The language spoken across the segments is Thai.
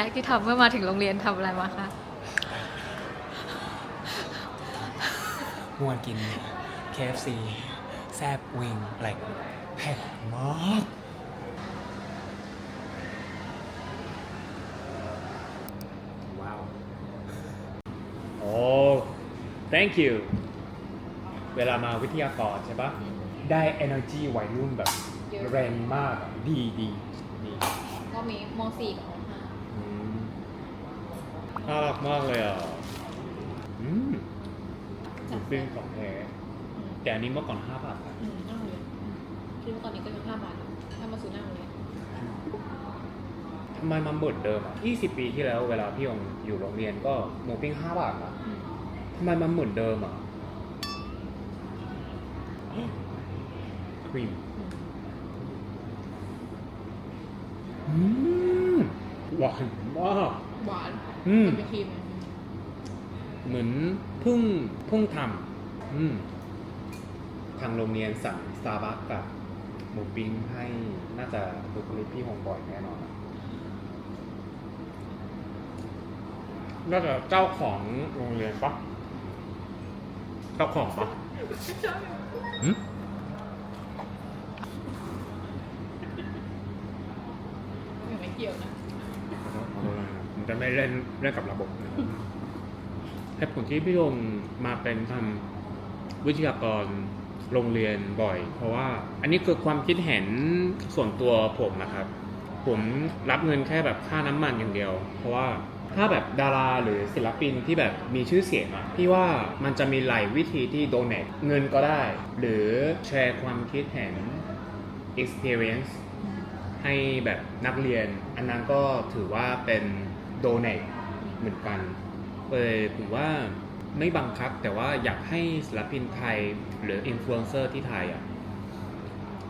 สิ่งแรกที่ทำเมื่อมาถึงโรงเรียนทำอะไรมาคะเมื่อวานกิน KFC แซบวิงแหลกเผ็ดมากว้าวโอ้ thank you เวลามาวิทยากรใช่ปะได้ energy วัยรุ่นแบบเยอะแรงมากอะดีดีดีก็มีม .4 กับมอืม น่ารักมากเลยอะอืมหมูปิ้งของแท้ .5 แต่อันนี้เมื่อก่อนห้าบาทนะอืมนั่งเลยคิดว่าตอนนี้ก็ยัง5บาทอยู่ถ้ามาซื้อหน้าโรงเรียนทำไมมันเหมือนเดิมอะ20 ปีที่แล้วเวลาพี่ยงอยู่โรงเรียนก็หมูปิ้ง5บาทนะอืมทำไมมันเหมือนเดิมอะครีม อืม หวานมาก หวานอืม มันเป็นครีมเหมือนเพิ่งเพิ่งทำอืม ทางโรงเรียนสั่งสตาร์บัคกับหมูปิ้งให้น่าจะบุคลิกพี่หงบ่อยแน่นอนอะน่าจะเจ้าของโรงเรียนปะเจ้าของปะหืมยังไม่เกี่ยวนะ ผมจะไม่เล่นเล่นกับระบบนะครับเหตุผลที่พี่ยงมาเป็นทำวิทยากรโรงเรียนบ่อย เพราะว่าอันนี้คือความคิดเห็นส่วนตัวผมนะครับ ผมรับเงินแค่แบบค่าน้ำมันอย่างเดียว เพราะว่าถ้าแบบดาราหรือศิลปินที่แบบมีชื่อเสียงอะพี่ว่ามันจะมีหลายวิธีที่โดเน a เงินก็ได้ หรือแชร์ความคิดเห็น experience ให้แบบนักเรียน อันนั้นก็ถือว่าเป็น โดเน a เหมือนกันเลยผมว่าไม่บังคับแต่ว่าอยากให้ศิลปินไทยหรืออินฟลูเอนเซอร์ที่ไทยอะ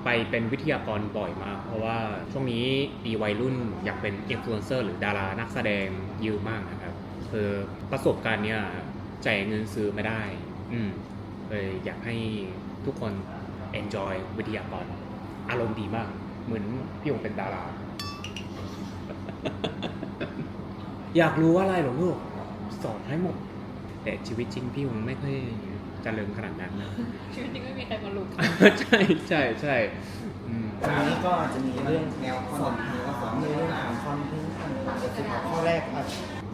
ไปเป็นวิทยากรบ่อยมาก เพราะว่าช่วงนี้มีวัยรุ่นอยากเป็นอินฟลูเอนเซอร์หรือดารานักแสดงเยอะมากนะครับคือประสบการณ์เนี่ยจ่ายเงินซื้อไม่ได้ อืมเลยอยากให้ทุกคน enjoy วิทยากรอารมณ์ดีมาก เหมือนพี่ยงเป็นดารา อยากรู้ว่าอะไรเหรอลูกสอนให้หมด แต่ชีวิตจริงพี่ยงไม่ค่อยเจริญขนาดนั้นนะ ชีวิตจริงไม่มีใครมาลุกใช่ใช่ใช่อืมวันนี้ก็จะมีเรื่องแนวสอนสอนในเรื่องของคอนเทนต์ต่างๆก็คือข้อแรกอาจ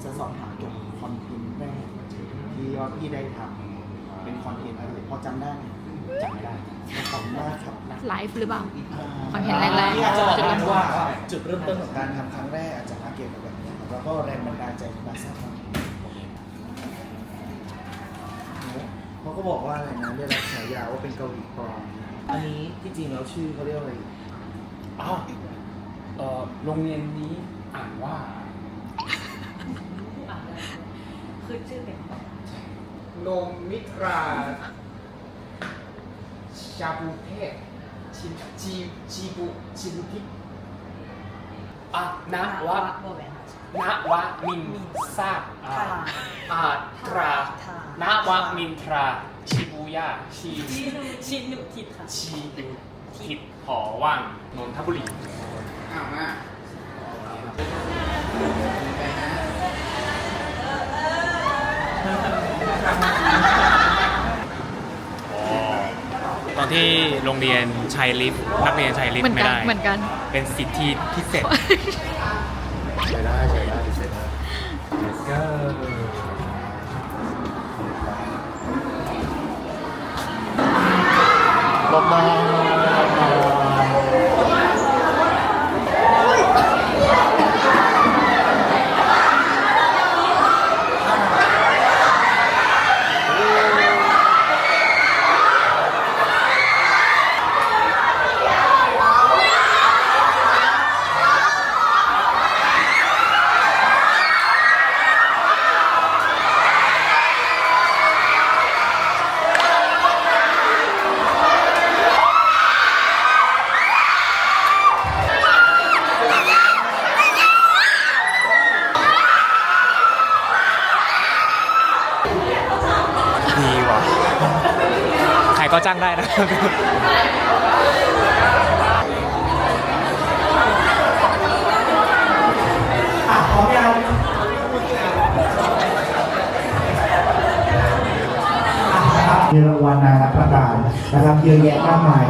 จะสอบถามเกี่ยวกับคอนเทนต์แรกที่ว่าพี่ได้ทำเป็นคอนเทนต์อะไรพอจำได้ไหมจำไม่ได้ขอบคุณมากครับไลฟ์หรือเปล่าคอนเทนต์แรกๆที่อาจจะบอกจุดเริ่มต้นว่าจุดเริ่มต้นของการทำครั้งแรกอาจจะมาเกี่ยวกับ แบบนี้ครับแล้วก็แรงบันดาลใจที่มาสร้างคอนเทนต์เขาก็บอกว่าอะไรนะได้รับฉายาว่าเป็นเกาหลีปลอมอันนี้ที่จริงแล้วชื่อเขาเรียกว่าอะไรอ้าวเอ่อโรงเรียนนี้อ่านว่า คือชื่อเป็นโรงมิตรา ชาบูเทพชิจีจีบุจีบุทิอะนะวะโบแวน นะวะมินทราบอ่าทาอาตราทานะวะมินทราชิบูย่าชีชินหนูทิศค่ะ ชีดูทิศหอว่างนนทบุรีอ้าวมาตอนที่โรงเรียนใช้ลิฟต์นักเรียนใช้ลิฟเหมือต์นไม่กันได้ เหมือนกัน เป็นสิทธิพิเศษ ล เยราวันานาประการนะครับเยอะแยะมากมาย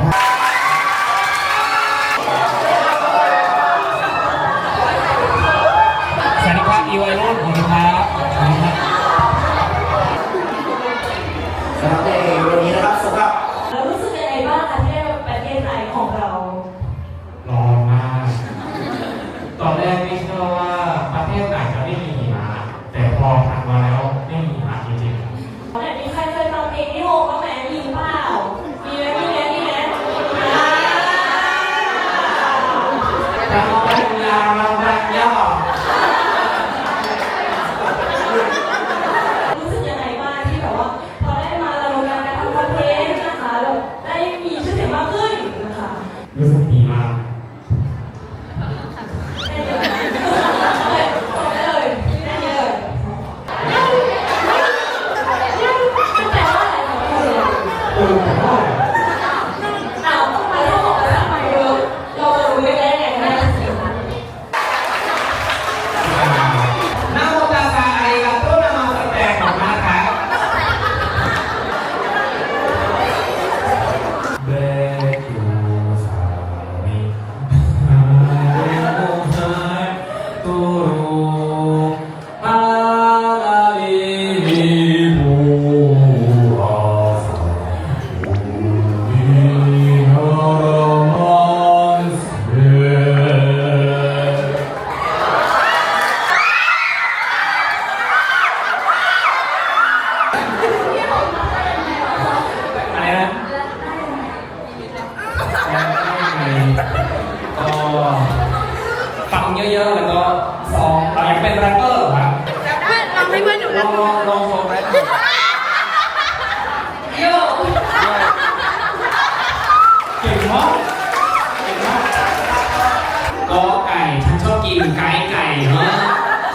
เนาะ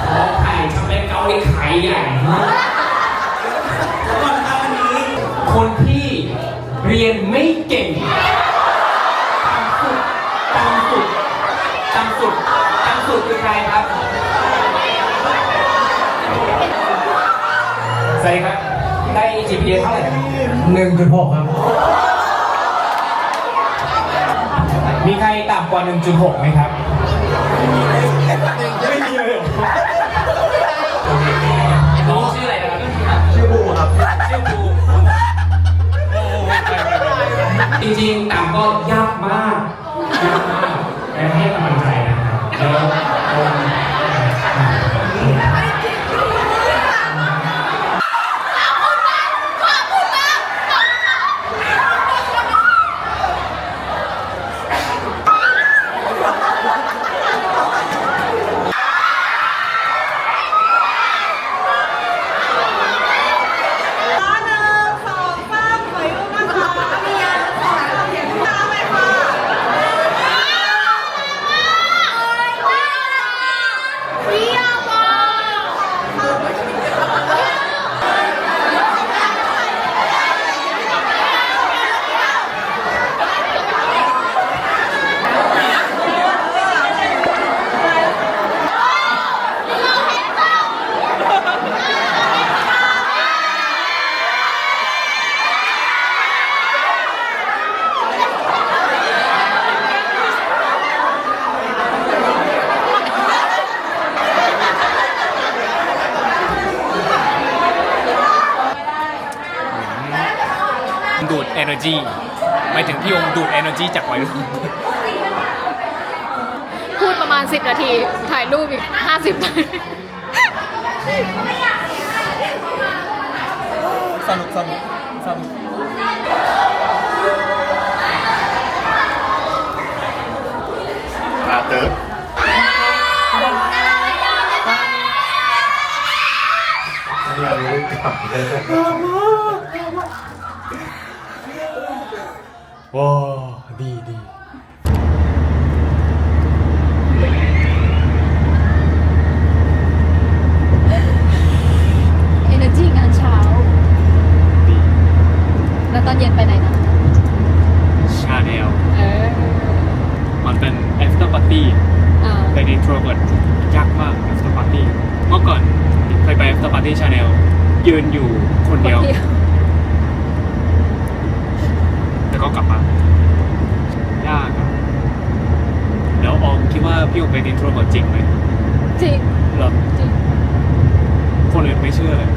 ขอไข่ฉันเป็นเกาหลีไข่ใหญ่เนาะคนที่เรียนไม่เก่งตามสุดตามสุดตามสุดคือใครครับสวัสดีครับ ได้ GPA เท่าไหร่หนึ่งจุดหกครับ มีใครต่ำกว่า 1.6ไหมครับ ไม่มีเลยน้องชื่ออะไรนะครับชื่อบูครับชื่อบูจริงๆต่ำก็ยากมาก ยากมากแต่ให้กำลังใจนะครับแล้วดูด energy ไม่ถึงพี่องดูด energy จากวัยรุ่นพูดประมาณ 10 นาที ถ่ายรูปอีก 50นาทีสนุกสนุกสนุกอาเติร์ดอยากรู้กลับเลยว้าดีดี เอเนอร์จีงานเช้า ดี แล้วตอน เย็นไปไหนนะชาแนลเออมันเป็น after party อ่าเป็น introvert ยากมาก after party เมื่อก่อนเคยไป after party channel ยืนอยู่คนเดียว คนเดียวก็กลับมายากอะแล้วออมคิดว่าพี่ยงเป็นอินโทรเวิร์จริงไหมจริงเหรอจริง คนอื่นไม่เชื่อเลย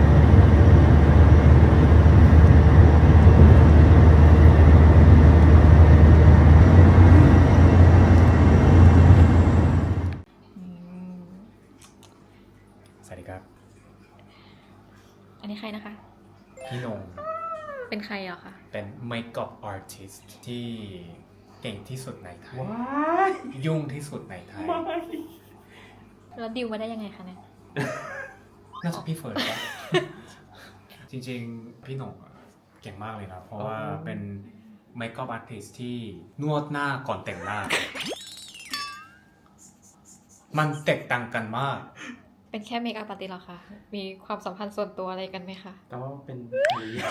สวัสดีครับ อันนี้ใครนะคะ พี่นง เป็นใครเหรอคะ เป็นเมคอัพอาร์ติสต์ที่เก่งที่สุดในไทยยุ่งที่สุดในไทยแล้วดิวมาได้ยังไงคะเนี่ย น่าจะพี่เฟิร์นปะ จริงๆ พี่หนงอะเก่งมากเลยนะ เพราะว่าเป็นเมคอัพอาร์ติสที่นวดหน้าก่อนแต่งหน้า มันแตกต่างกันมาก เป็นแค่เมคอัพปาร์ตี้เหรอคะ มีความสัมพันธ์ส่วนตัวอะไรกันไหมคะก็เป็นภรรยา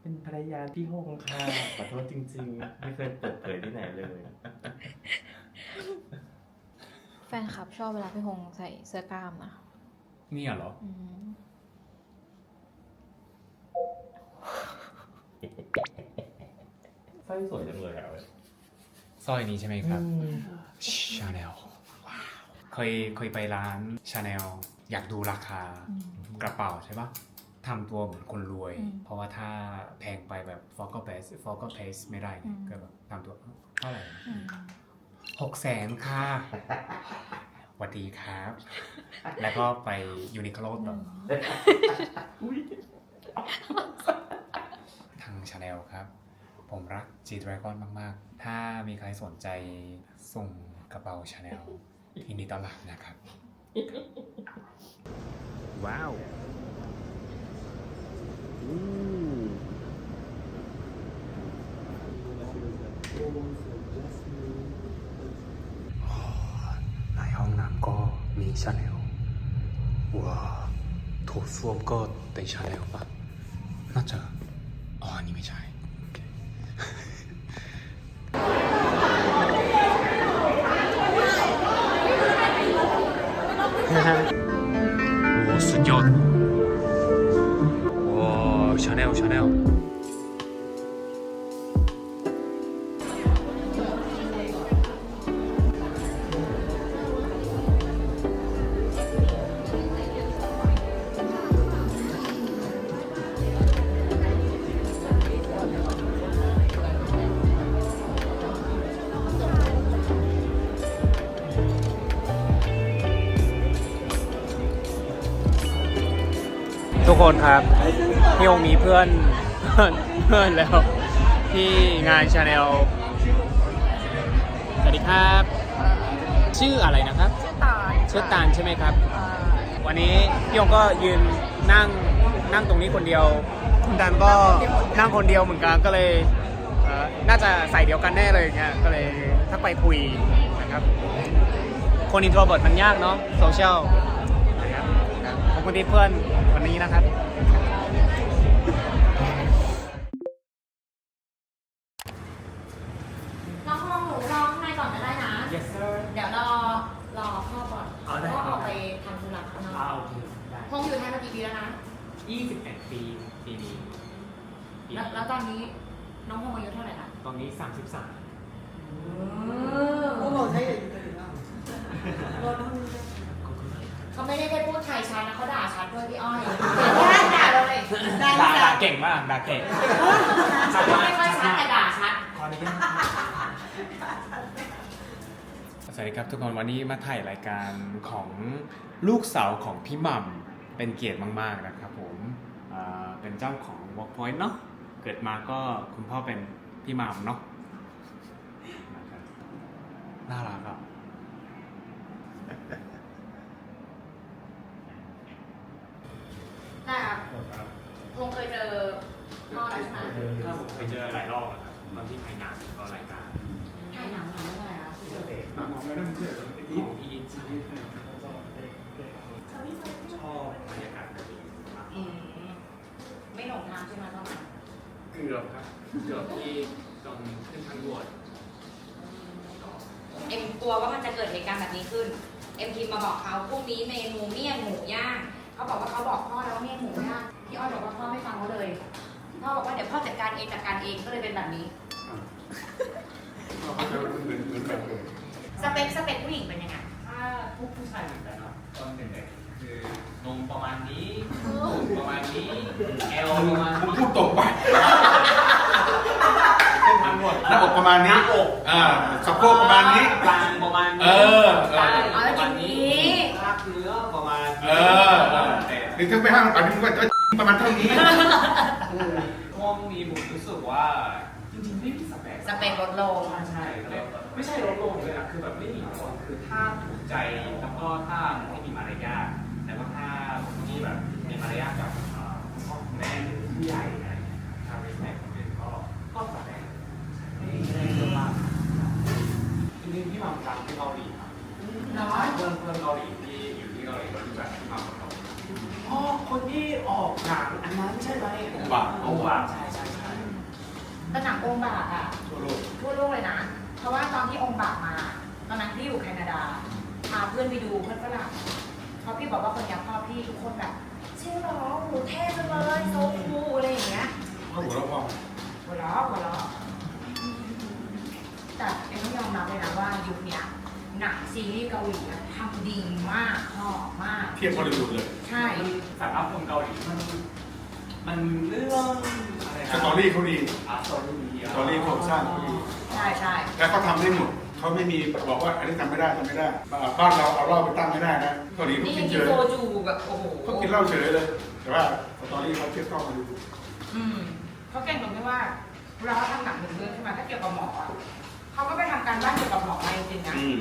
เป็นภรรยาที่ห้องค่ะขอโทษจริง ๆ ไม่เคยเปิดเผยที่ไหนเลย แฟนคลับชอบเวลาพี่ฮงใส่เสื้อกล้ามนะเนี่ยเหรอ อืมสร้อยสวยจังเลยอะสร้อยนี้ใช่ไหมครับ ชาแนลเคยเคยไปร้านชาแนลอยากดูราคาอืมกระเป๋าใช่ปะ ทำตัวเหมือนคนรวยอืมเพราะว่าถ้าแพงไปแบบ f o c u s Pace f o c u s Pace ไม่ได้ไงอืมก็แบบทำตัวเท่าไหร่อืมหกแสนค่ะสวัสดีครับ แล้วก็ไปยูนิโคลต่อทางชาแนลครับ ผมรัก G Dragon มาก ๆ ถ้ามีใครสนใจส่งกระเป๋าชาแนลยินดีต้อนรับนะครับ ว้าว ในห้องน้ำก็มีชาแนลว้าโถส้วมก็เป็นชาแนลปะน่าจะ คนครับพี่องมีเพื่อนเพื่อนเพื่อนแล้ว ที่งานชาแนลสวัสดีครับ ชื่ออะไรนะครับ ชื่อตาลชื่อตาลใช่ไหมครับ วันนี้พี่องก็ยืนนั่งนั่งตรงนี้คนเดียว คุณดันก็นั่งคนเดียวเหมือนกันก็เลยเอ่อน่าจะใส่เดียวกันแน่เลยเงี้ยก็เลยทักไปคุยนะครับ คนอินโทรเวิร์ดมันยากเนาะโซเชียลนะครับครับ ขอบคุณที่เพื่อนวันนี้นะครับ วัสดีครับทุกคนวันนี้มาถ่ายรายการของลูกสาวของพี่หม่ำเป็นเกียรติมาก ๆ นะครับผมเป็นเจ้าของ Workpoint เนาะเกิดมาก็คุณพ่อเป็นพี่หม่ำเนาะน่ารักอะต่คงเคยเจอพ่อแล้วใช่ไหม ถ้าผมเคยเจอหลายรอบอะครับตอนที่ถ่ายหนังก็รายการ ถ่ายหนังหนังเมื่อไหร่อะ ของอีจีชอบบรรยากาศแบบนี้มาก อืมไม่หลงทางใช่ไหมตอนนั้น เกือบครับเกือบที่ตอนขึ้นทางด่วนเอ็มกลัวว่ามันจะเกิดเหตุการณ์แบบนี้ขึ้น เอ็มพิมพ์มาบอกเขาพรุ่งนี้เมนูเมี่ยงหมูย่างเขาบอกว่าเขาบอกพ่อแล้วว่าเมี่ยงหมูย่างพี่อ้อยบอกว่าพ่อไม่ฟังเขาเลยพ่อบอกว่าเดี๋ยวพ่อจัดการเองจัดการเองก็เลยเป็นแบบนี้เขาจะเหมือนเหมือนแบบเลยสเปคสเปคผู้หญิงเป็นยังไงถ้าพวกผู้ชายเหมือนกันเนาะตอนเด็กๆคือนมประมาณนี้ตูดประมาณนี้เอวประมาณมึงนี้พูดตรงไปเป็นทั้ง หมดหน้าอกประมาณนี้หน้าอกอ่าสะโพกประมาณนี้ กลางประมาณนี้เออเออใต้อ๋อประมาณนี้อย่างนี้ภาคเนื้อประมาณนี้เออเออ แต่นี่ถึงไปห้างอันนี้มึงก็จะประมาณเท่านี้ ห้องนี้ผมรู้สึกว่า จริงๆไม่มีสเปคสเปคลดลง ใช่แล้วไม่ใช่ลดลงเลยนะคือแบบไม่มีผลคือถ้าถูกใจแล้วก็ถ้าไม่มีมารยาทแล้วก็ถ้าคนที่แบบมีมารยาทกับเอ่อคุณพ่อคุณแม่หรือผู้ใหญ่อะไรอย่างเงี้ยถ้าไม่ใช่คนอื่นก็ก็สเปคไม่ได้เยอะมากจริงๆพี่หมัมฟังที่เกาหลีครับ น้อยเพื่อนเพื่อนเกาหลีที่อยู่ที่เกาหลีก็รู้จักพี่หมัมเขาอ๋อคนที่ออกหนังอันนั้นใช่ไหมองค์บากองค์บากใช่ใช่ใช่แต่หนังองค์บากอะทั่วโลกทั่วโลกเลยนะ เพราะว่าตอนที่องค์บากมา ตอนนั้นพี่อยู่แคนาดา พาเพื่อนไปดูเพื่อนฝรั่งเพราะพี่บอกว่าคนอยากพ่อพี่ทุกคนแบบเชื่อเหรอโหเท่จังเลยโซคูอะไรอย่างเงี้ยหัวเราะพ่อหัวเราะหัวเราะแต่เอ็มต้องยอมรับเลยนะว่ายุคเนี้ย หนังซีรีส์เกาหลีอะทำดีมากชอบมาก เทียบฮอลลีวูดเลยใช่สำหรับคนเกาหลีมันมันเรื่องอะไรนะสตอรี่เขาดีอะสตอรี่ดีสตอรี่โครงสร้างเขาดีใช่ใช่แล้วเขาทำได้หมดเขาไม่มีบอกว่าอันนี้ทำไม่ได้ทำไม่ได้บ้านเราเอาเหล้าไปตั้งไม่ได้นะเกาหลีเขานี่กิยังนเฉกินยโซจูแบบโอ้โหเขากินเหล้าเฉยเลย แต่ว่าสตอรี่เขาเทียบเท่าฮอลลีวูดอืมเขาเก่งตรงที่ว่าเวลาเขาทำหนังหนึ่งเรื่องขึ้นมาถ้าเกี่ยวกับหมออะเขาก็ไปทำการบ้านเกี่ยวกับหมอมาจริงๆนะ อืม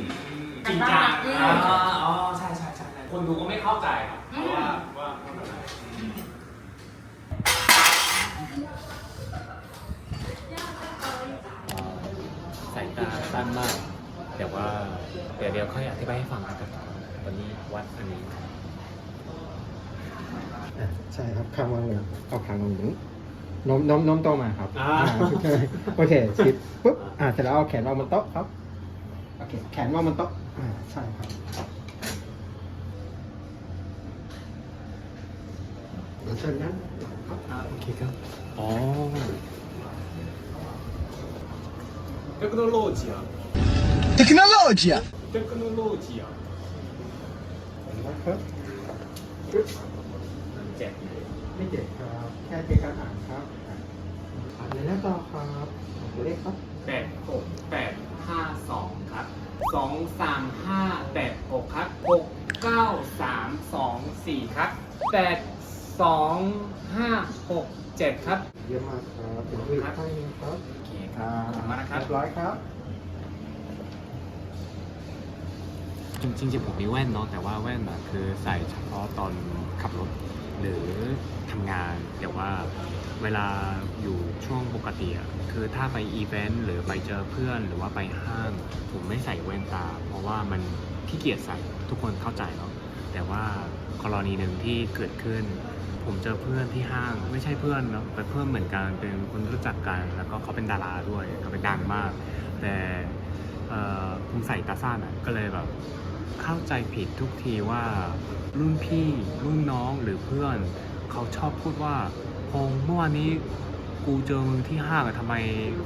จริงจังอืมอ๋ออ๋อใช่ใช่ใช่ใช่คนดูก็ไม่เข้าใจครับเพราะว่าว่าว่าแบบไหนสายตาสั้นมาก แต่ว่าเดี๋ยวเดี๋ยวค่อยอธิบายให้ฟังนะครับตอนนี้วัดอันนี้ใช่ครับข้างวางเลยเอาคางลงอย่างนี้โน้มโน้มโน้มโตวมาครับอ่าอ่า โอเคชิดปุ๊บอ่าเสร็จแล้วเอาแขนวางบนโต๊ะครับโอเคแขนวางบนโต๊ะอ่า ใช่ครับเชิญนะอ่าโอเคครับ อ๋อเทคโนโลยีอะเทคโนโลยีเทคโนโลยีอะนะครับเจ็บไม่เจ็บครับ แค่เป็นารอ่านครับอ่านในหน้าจอครับเลขครับแปดหกแปด ห้าสองครับสองสามห้าแปดหกครับหกเก้าสามสองสี่ครับแปดสองห้าหกเจ็ดครับ เยี่ยมมากครับเป็นผู้หญิงข้างหนึงครับโอเคครับขอบคุณมากนะครับเรียบร้อยครับ จริงๆจริงๆผมมีแว่นเนาะแต่ว่าแว่นอะคือใส่เฉพาะตอนขับรถ หรือทำงานแต่ว่า เวลาอยู่ช่วงปกติอะคือถ้าไปอีเวนต์หรือไปเจอเพื่อนหรือว่าไปห้าง ผมไม่ใส่แว่นตา เพราะว่ามันขี้เกียจใส่ทุกคนเข้าใจเนาะแต่ว่ากรณีหนึ่งที่เกิดขึ้น ผมเจอเพื่อนที่ห้าง ไม่ใช่เพื่อนเนาะเป็นเพื่อนเหมือนกันเป็นคนรู้จักกัน แล้วก็เขาเป็นดาราด้วยเขาเป็นดังมาก แต่ผมใส่ตาสั้นอะก็เลยแบบเข้าใจผิดทุกทีว่ารุ่นพี่รุ่นน้องหรือเพื่อนเขาชอบพูดว่า พงษ์เมื่อวานนี้กูเจอมึงที่ห้างอะทำไม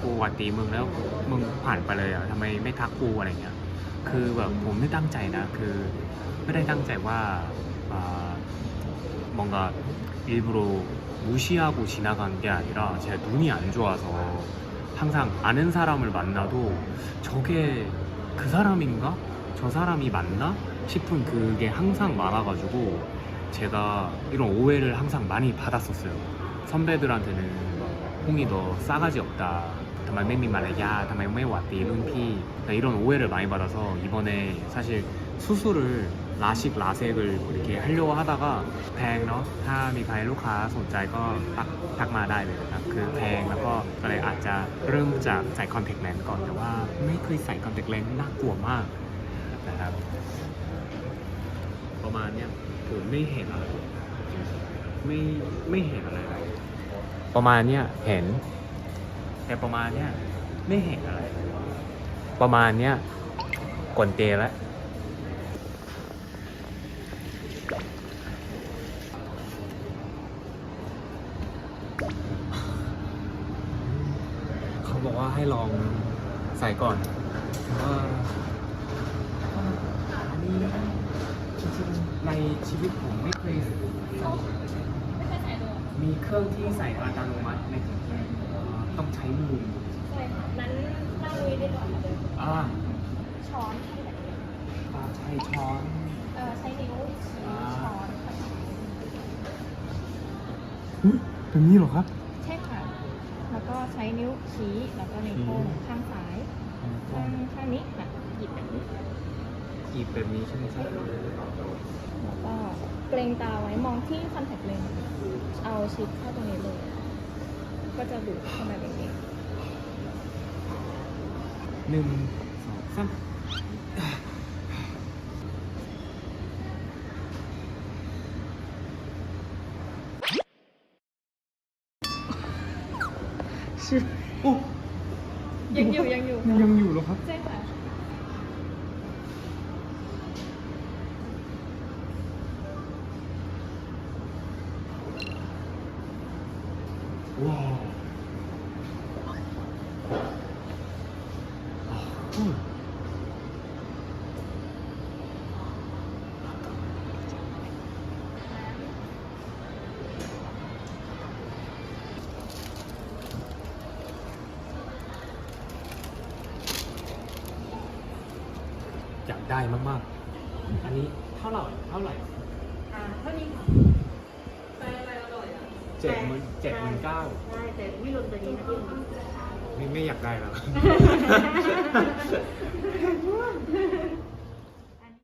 กูหวัดดีมึงแล้วมึงผ่านไปเลยอะทำไมไม่ทักกูอะไรเงี้ยคือแบบผมไม่ตั้งใจนะ คือไม่ได้ตั้งใจว่าอ่า 뭔가 일부러 무시하고 지나간 게 아니라 제가 눈이 안 좋아서 항상 아는 사람을 만나도 저게 그 사람인가? 저 사람이 맞나? 싶은 그게 항상 많아가지고 제가 이런 오해를 항상 많이 받았었어요. 선배들한테는 막 홍이 너 싸가지 없다. ทำไมไม่มีมารยาททำไมไม่หวัดดีรุ่นพี่ 이런 오해를 많이 받아서 이번에 사실 수술을 라식 라섹을 이렇게 하려고 하다가แพงเนาะถ้ามีใครลูกค้าสนใจก็ทักทักมาได้เลยนะครับ คือแพงแล้วก็ก็เลยอาจจะเริ่มจากใส่คอนแทคเลนส์ก่อนแต่ว่าไม่เคยใส่คอนแทคเลนส์น่ากลัวมากนะครับ ประมาณเนี้ยคือไม่เห็นอะไรไม่ไม่เห็นอะไรเลย ประมาณเนี้ยเห็น แต่ประมาณเนี้ยไม่เห็นอะไร ประมาณเนี้ยกวนเตยแล้วบอกว่าให้ลองใส่ก่อนแต่ว่าอันนี้จริงๆในชีวิตผมไม่เคยใส่ไม่เคยใส่เลยมีเครื่องที่ใส่อัตโนมัติไหมครับอ๋อต้องใช้มือใช่ค่ะนั้นนั่งลุยได้ก่อนเลยอ่าช้อนใช่ไหมอ่าใช้ช้อนเออใช้นิ้วชี้อ่าช้อนค่ะแบบนี้เหรอครับ ใช่ค่ะ แล้วก็ใช้นิ้วชี้แล้วก็นิ้วโป้งข้างซ้ายข้างข้างนี้นะหยิบแบบนี้ อีกแบบนี้ใช่ไหมครับแล้วก็เกรงตาไว้มองที่คอนแทคเลนส์เอาชิปเข้าตรงนี้เลย ก็จะดูดเข้ามาแบบนี้หนึ่งสองสาม ยังอยู่ยังอยู่ ยังอยู่เหรอครับ ใช่ค่ะ ว้าว อืมอยากได้มากๆ อันนี้เท่าไหร่เท่าไหร่ อ่าเท่านี้ค่ะ เจ็ดหมื่นเจ็ดหมื่นเก้า ใช่แต่ไม่รวมตัวนี้นะพี่ ไม่ไม่อยากได้ แล้ว